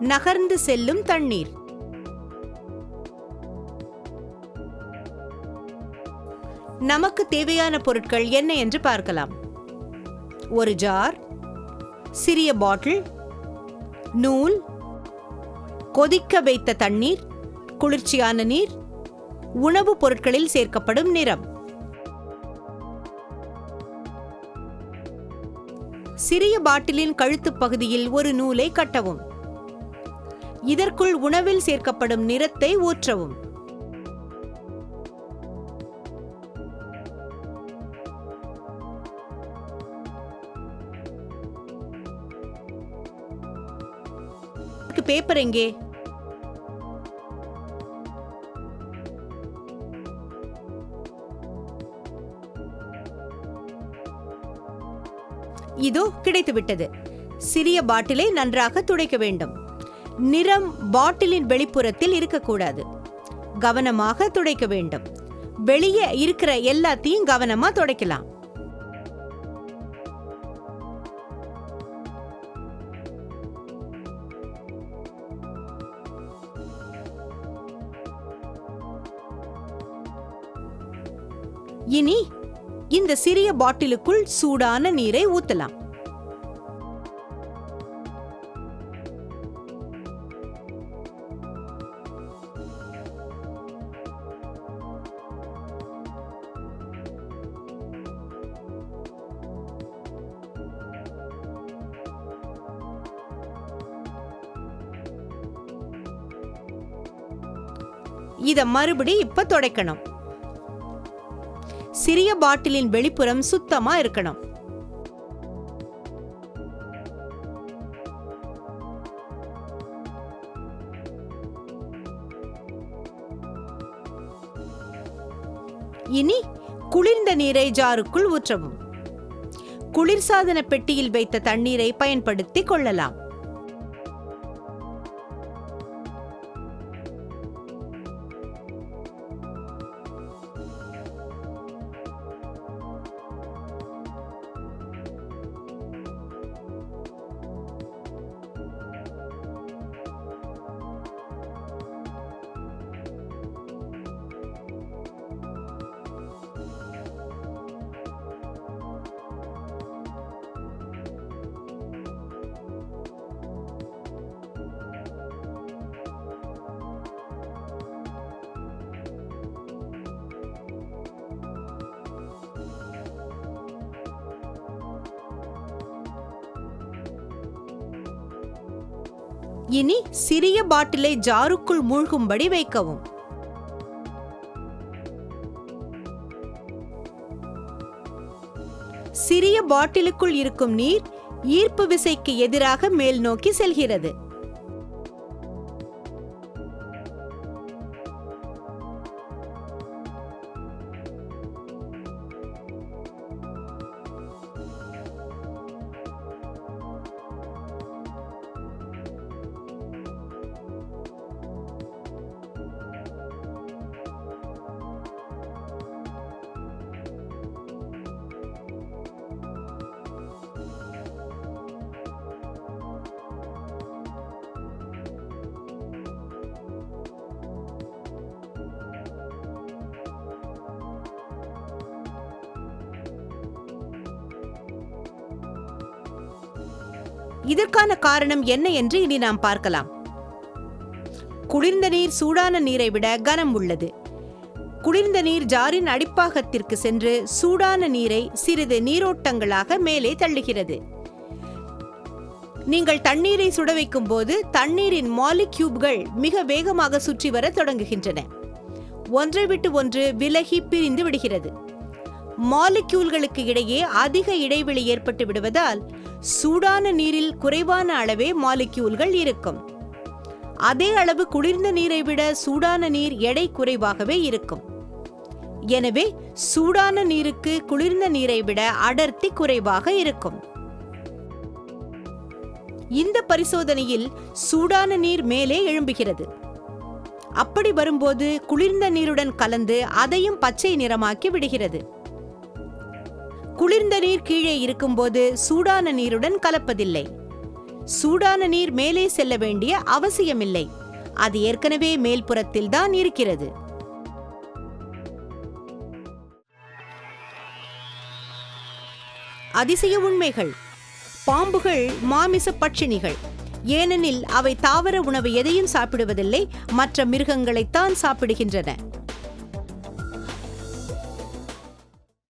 நகர்ந்து செல்லும் தண்ணீர். நமக்கு தேவையான பொருட்கள் என்ன என்று பார்க்கலாம். ஒரு ஜார் சிறிய பாட்டில் நூல் கொதிக்க வைத்த தண்ணீர் குளிர்ச்சியான நீர் உணவுப் பொருட்களில் சேர்க்கப்படும் நிறம். சிறிய பாட்டிலின் கழுத்து பகுதியில் ஒரு நூலை கட்டவும். இதற்குள் உணவில் சேர்க்கப்படும் நிறத்தை ஊற்றவும். பேப்பர் எங்கே? இதோ கிடைத்துவிட்டது. சிறிய பாட்டிலை நன்றாக துடைக்க வேண்டும். நிறம் பாட்டிலின் வெளிப்புறத்தில் இருக்கக்கூடாது. கவனமாக துடைக்க வேண்டும். வெளியே இருக்கிற எல்லாத்தையும் கவனமா துடைக்கலாம். இனி இந்த சிறிய பாட்டிலுக்குள் சூடான நீரை ஊத்தலாம். இத மறுபடி இப்ப துடைக்கணும். சிறிய பாட்டிலின் வெளிப்புறம் சுத்தமா இருக்கணும். இனி குளிர்ந்த நீரை ஜாருக்குள் ஊற்றவும். குளிர்சாதன பெட்டியில் வைத்த தண்ணீரை பயன்படுத்திக் கொள்ளலாம். இனி சிறிய பாட்டிலை ஜாருக்குள் மூழ்கும்படி வைக்கவும். சிறிய பாட்டிலுக்குள் இருக்கும் நீர் ஈர்ப்பு விசைக்கு எதிராக மேல் நோக்கி செல்கிறது. இதற்கான காரணம் என்ன என்று இனி நாம் பார்க்கலாம். குளிர்ந்த நீர் சூடான நீரை விட கனம் உள்ளது. குளிர்ந்த நீர் ஜாரின் அடிப்பாகத்திற்கு சென்று சூடான நீரை சிறிது நீரோட்டங்களாக மேலே தள்ளுகிறது. நீங்கள் தண்ணீரை சுட வைக்கும் போது தண்ணீரின் மாலிக்யூப்கள் மிக வேகமாக சுற்றி வர தொடங்குகின்றன. ஒன்றை விட்டு ஒன்று விலகி பிரிந்து விடுகிறது. மாலிக்யூல்களுக்கு இடையே அதிக இடைவெளி ஏற்பட்டு விடுவதால் சூடான நீரில் குறைவான அளவே மாலிக்யூல்கள் இருக்கும். அதே அளவு குளிர்ந்த நீரை விட சூடான நீர் எடை குறைவாகவே இருக்கும். எனவே சூடான நீருக்கு குளிர்ந்த நீரை விட அடர்த்தி குறைவாக இருக்கும். இந்த பரிசோதனையில் சூடான நீர் மேலே எழும்புகிறது. அப்படி வரும்போது குளிர்ந்த நீருடன் கலந்து அதையும் பச்சை நிறமாக்கி விடுகிறது. குளிர்ந்த நீர் கீழே இருக்கும்போது சூடான நீருடன் கலப்பதில்லை. சூடான நீர் மேலே செல்ல வேண்டிய அவசியமில்லை. அது ஏற்கனவே மேல்புறத்தில் தான் இருக்கிறது. அதிசய உண்மைகள். பாம்புகள் மாமிச பட்சிணிகள் ஏனெனில் அவை தாவர உணவு எதையும் சாப்பிடுவதில்லை மற்ற மிருகங்களைத்தான் சாப்பிடுகின்றன.